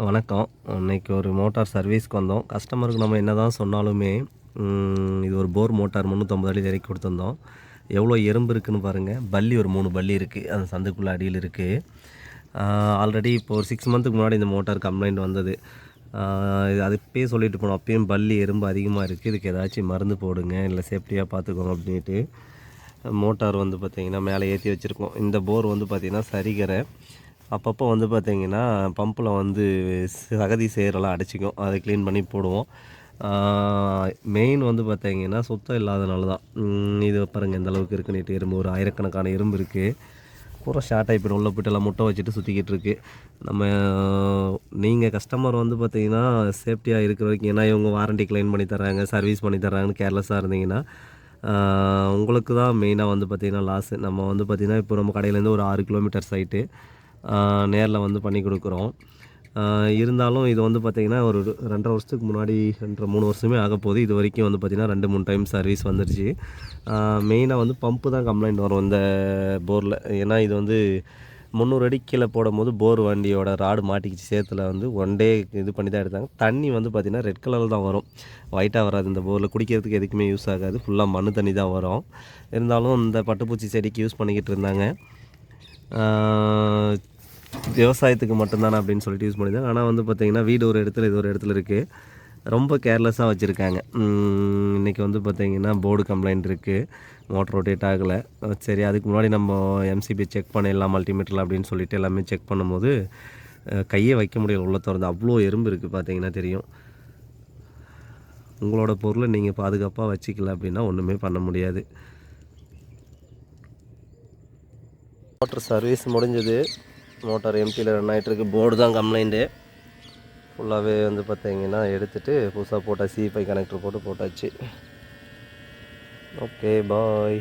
வணக்கம். இன்றைக்கி ஒரு மோட்டார் சர்வீஸ்க்கு வந்தோம். கஸ்டமருக்கு நம்ம என்ன தான் சொன்னாலுமே இது ஒரு போர் மோட்டார் முந்நூற்றம்பது அடி இறக்கி கொடுத்துருந்தோம். எவ்வளோ எறும்பு இருக்குதுன்னு பாருங்கள் பள்ளி ஒரு மூணு பள்ளி இருக்குது அந்த சந்துக்குள்ளே அடியில் இருக்குது ஆல்ரெடி இப்போ ஒரு சிக்ஸ் மந்த்துக்கு முன்னாடி இந்த மோட்டார் கம்ப்ளைண்ட் வந்தது. இது அது இப்பயே சொல்லிட்டு போனோம். அப்பயும் பள்ளி எறும்பு அதிகமாக இருக்குது இதுக்கு ஏதாச்சும் மருந்து போடுங்க. இல்லை சேஃப்டியாக பார்த்துக்கோங்க அப்படின்ட்டு மோட்டார் வந்து பார்த்திங்கன்னா மேலே ஏற்றி வச்சுருக்கோம். இந்த போர் வந்து பார்த்திங்கன்னா சரிகரை. அப்பப்போ வந்து பார்த்திங்கன்னா பம்பில் வந்து சகதி சேரெல்லாம் அடிச்சிக்கும். அதை க்ளீன் பண்ணி போடுவோம். மெயின் வந்து பார்த்திங்கன்னா சுத்தம் இல்லாதனால தான். இது பாருங்கள் எந்த அளவுக்கு இருக்கு நீட்டு எறும்பு ஒரு ஆயிரக்கணக்கான எறும்பு இருக்குது பூரா ஷார்ட் ஆகி உள்ளே போய்ட்டு எல்லாம் முட்டை வச்சுட்டு சுற்றிக்கிட்டு இருக்குது நம்ம நீங்கள் கஸ்டமர் வந்து பார்த்திங்கன்னா சேஃப்டியாக இருக்கிற வரைக்கும் ஏன்னா இவங்க வாரண்டி க்ளைம் பண்ணி தராங்க சர்வீஸ் பண்ணி தராங்கன்னு கேர்லெஸ்ஸாக இருந்தீங்கன்னா உங்களுக்கு தான் மெயினாக வந்து பார்த்திங்கன்னா லாஸு நம்ம வந்து பார்த்திங்கன்னா இப்போ நம்ம கடையிலேருந்து ஒரு ஆறு கிலோமீட்டர் சைட்டு நேரில் வந்து பண்ணி கொடுக்குறோம். இருந்தாலும் இது வந்து பார்த்திங்கன்னா ஒரு ரெண்டரை வருஷத்துக்கு முன்னாடி ரெண்டரை மூணு வருஷமே ஆக போகுது. இது வரைக்கும் வந்து பார்த்திங்கன்னா ரெண்டு மூணு டைம் சர்வீஸ் வந்துருச்சு. மெயினாக வந்து பம்பு தான் கம்ப்ளைண்ட் வரும் இந்த போரில். ஏன்னா இது வந்து முந்நூறு அடி கீழே போடும்போது போர் வண்டியோட ராடு மாட்டிக்கிச்சு. சேத்துல வந்து ஒன் டே இது பண்ணி தான் எடுத்தாங்க. தண்ணி வந்து பார்த்திங்கன்னா ரெட் கலரில் தான் வரும். ஒயிட்டாக வராது இந்த போரில். குடிக்கிறதுக்கு எதுக்குமே யூஸ் ஆகாது. ஃபுல்லாக மண் தண்ணி தான் வரும். இருந்தாலும் இந்த பட்டுப்பூச்சி செடிக்கு யூஸ் பண்ணிக்கிட்டு இருந்தாங்க. விவசாயத்துக்கு மட்டும்தானே அப்படின்னு சொல்லிட்டு யூஸ் பண்ணியிருந்தாங்க ஆனால் வந்து பார்த்திங்கன்னா வீடு ஒரு இடத்துல இது ஒரு இடத்துல இருக்குது ரொம்ப கேர்லெஸ்ஸாக வச்சுருக்காங்க. இன்றைக்கி வந்து பார்த்திங்கன்னா போர்டு கம்ப்ளைண்ட் இருக்குது மோட்டர் ரொட்டேட் ஆகலை. சரி அதுக்கு முன்னாடி நம்ம எம்சிபி செக் பண்ணிடலாம் மல்டிமீட்டரில் அப்படின்னு சொல்லிட்டு எல்லாமே செக் பண்ணும்போது கையை கையே வைக்க முடியல உள்ள திறந்து. அவ்வளோ எறும்பு இருக்குது பார்த்தீங்கன்னா தெரியும். உங்களோட பொருளை நீங்கள் பாதுகாப்பாக வச்சுக்கல அப்படின்னா ஒன்றுமே பண்ண முடியாது. மோட்டர் சர்வீஸ் முடிஞ்சது. மோட்டார் எம்டியில் ரன் ஆகிட்டுருக்கு போர்டு தான் கம்ப்ளைண்ட்டு ஃபுல்லாகவே வந்து பார்த்தீங்கன்னா எடுத்துகிட்டு புதுசாக போட்டால் சி ஃபை கனெக்டர் போட்டு போட்டாச்சு. Okay bye